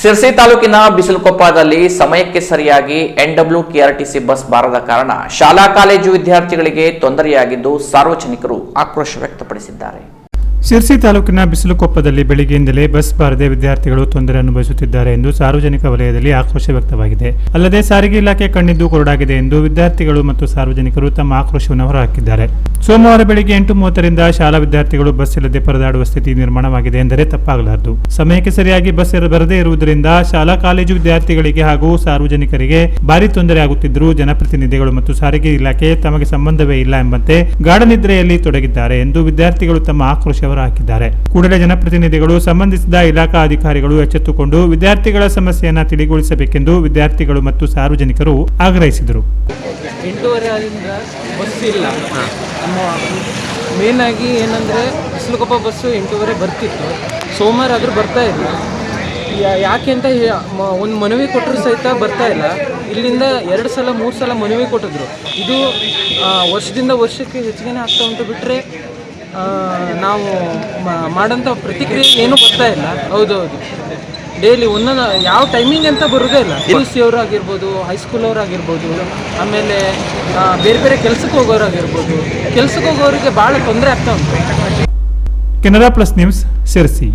ಸಿರ್ಸಿ ತಾಲೂಕಿನ ಬಿಸಿಲುಕೊಪ್ಪದಲ್ಲಿ ಸಮಯಕ್ಕೆ ಸರಿಯಾಗಿ ಎನ್ಡಬ್ಲ್ಯೂ ಕೆಆರ್ಟಿಸಿ ಬಸ್ ಬಾರದ ಕಾರಣ ಶಾಲಾ ಕಾಲೇಜು ವಿದ್ಯಾರ್ಥಿಗಳಿಗೆ ತೊಂದರೆಯಾಗಿದ್ದು ಸಾರ್ವಜನಿಕರು ಆಕ್ರೋಶ ವ್ಯಕ್ತಪಡಿಸಿದ್ದಾರೆ. ಶಿರ್ಸಿ ತಾಲೂಕಿನ ಬಿಸಿಲುಕೊಪ್ಪದಲ್ಲಿ ಬೆಳಿಗ್ಗೆಯಿಂದಲೇ ಬಸ್ ಬಾರದೆ ವಿದ್ಯಾರ್ಥಿಗಳು ತೊಂದರೆ ಅನುಭವಿಸುತ್ತಿದ್ದಾರೆ ಎಂದು ಸಾರ್ವಜನಿಕ ವಲಯದಲ್ಲಿ ಆಕ್ರೋಶ ವ್ಯಕ್ತವಾಗಿದೆ. ಅಲ್ಲದೆ ಸಾರಿಗೆ ಇಲಾಖೆ ಕಣ್ಣಿದ್ದು ಕೊರಡಾಗಿದೆ ಎಂದು ವಿದ್ಯಾರ್ಥಿಗಳು ಮತ್ತು ಸಾರ್ವಜನಿಕರು ತಮ್ಮ ಆಕ್ರೋಶವನ್ನು ಹೊರಹಾಕಿದ್ದಾರೆ. ಸೋಮವಾರ ಬೆಳಗ್ಗೆ ಎಂಟು ಮೂವತ್ತರಿಂದ ಶಾಲಾ ವಿದ್ಯಾರ್ಥಿಗಳು ಬಸ್ ಇಲ್ಲದೆ ಪರದಾಡುವ ಸ್ಥಿತಿ ನಿರ್ಮಾಣವಾಗಿದೆ ಎಂದರೆ ತಪ್ಪಾಗಲಾರದು. ಸಮಯಕ್ಕೆ ಸರಿಯಾಗಿ ಬಸ್ ಬರದೇ ಇರುವುದರಿಂದ ಶಾಲಾ, ಕಾಲೇಜು ವಿದ್ಯಾರ್ಥಿಗಳಿಗೆ ಹಾಗೂ ಸಾರ್ವಜನಿಕರಿಗೆ ಭಾರಿ ತೊಂದರೆ ಆಗುತ್ತಿದ್ದರೂ ಜನಪ್ರತಿನಿಧಿಗಳು ಮತ್ತು ಸಾರಿಗೆ ಇಲಾಖೆ ತಮಗೆ ಸಂಬಂಧವೇ ಇಲ್ಲ ಎಂಬಂತೆ ಗಾಢನಿದ್ರೆಯಲ್ಲಿ ತೊಡಗಿದ್ದಾರೆ ಎಂದು ವಿದ್ಯಾರ್ಥಿಗಳು ತಮ್ಮ ಆಕ್ರೋಶ ಹೊರಹಾಕಿದ್ದಾರೆ ಕೂಡಲೇ ಜನಪ್ರತಿನಿಧಿಗಳು, ಸಂಬಂಧಿಸಿದ ಇಲಾಖಾ ಅಧಿಕಾರಿಗಳು ಎಚ್ಚೆತ್ತುಕೊಂಡು ವಿದ್ಯಾರ್ಥಿಗಳ ಸಮಸ್ಯೆಯನ್ನು ತಿಳಿಗೊಳಿಸಬೇಕೆಂದು ವಿದ್ಯಾರ್ಥಿಗಳು ಮತ್ತು ಸಾರ್ವಜನಿಕರು ಆಗ್ರಹಿಸಿದರು. ಮೇನ್ ಆಗಿ ಏನಂದರೆ ಬಿಸಿಲುಕೊಪ್ಪ ಬಸ್ಸು ಎಂಟೂವರೆ ಬರ್ತಿತ್ತು. ಸೋಮವಾರ ಆದರೂ ಬರ್ತಾ ಇಲ್ಲ. ಯಾಕೆ ಅಂತ ಒಂದು ಮನವಿ ಕೊಟ್ಟರು ಸಹಿತ ಬರ್ತಾ ಇಲ್ಲ. ಇಲ್ಲಿಂದ ಎರಡು ಸಲ, ಮೂರು ಸಲ ಮನವಿ ಕೊಟ್ಟಿದ್ರು. ಇದು ವರ್ಷದಿಂದ ವರ್ಷಕ್ಕೆ ಹೆಚ್ಚಿಗೆ ಆಗ್ತಾ ಉಂಟು ಬಿಟ್ಟರೆ ನಾವು ಮಾಡೋಂಥ ಪ್ರತಿಕ್ರಿಯೆ ಏನೂ ಬರ್ತಾ ಇಲ್ಲ. ಹೌದೌದು. ಡೈಲಿ ಒಂದೊಂದು ಯಾವ ಟೈಮಿಂಗ್ ಅಂತ ಬರೋದೇ ಇಲ್ಲ. ಪಿ ಯು ಸಿ ಅವರು ಆಗಿರ್ಬೋದು ಹೈಸ್ಕೂಲ್ ಅವ್ರು ಆಗಿರ್ಬೋದು ಆಮೇಲೆ ಬೇರೆ ಬೇರೆ ಕೆಲಸಕ್ಕೆ ಹೋಗೋರು ಆಗಿರ್ಬೋದು ಕೆಲಸಕ್ಕೆ ಹೋಗೋರಿಗೆ ಭಾಳ ತೊಂದರೆ ಆಗ್ತಾ ಉಂಟು. Canara plus news Sirsi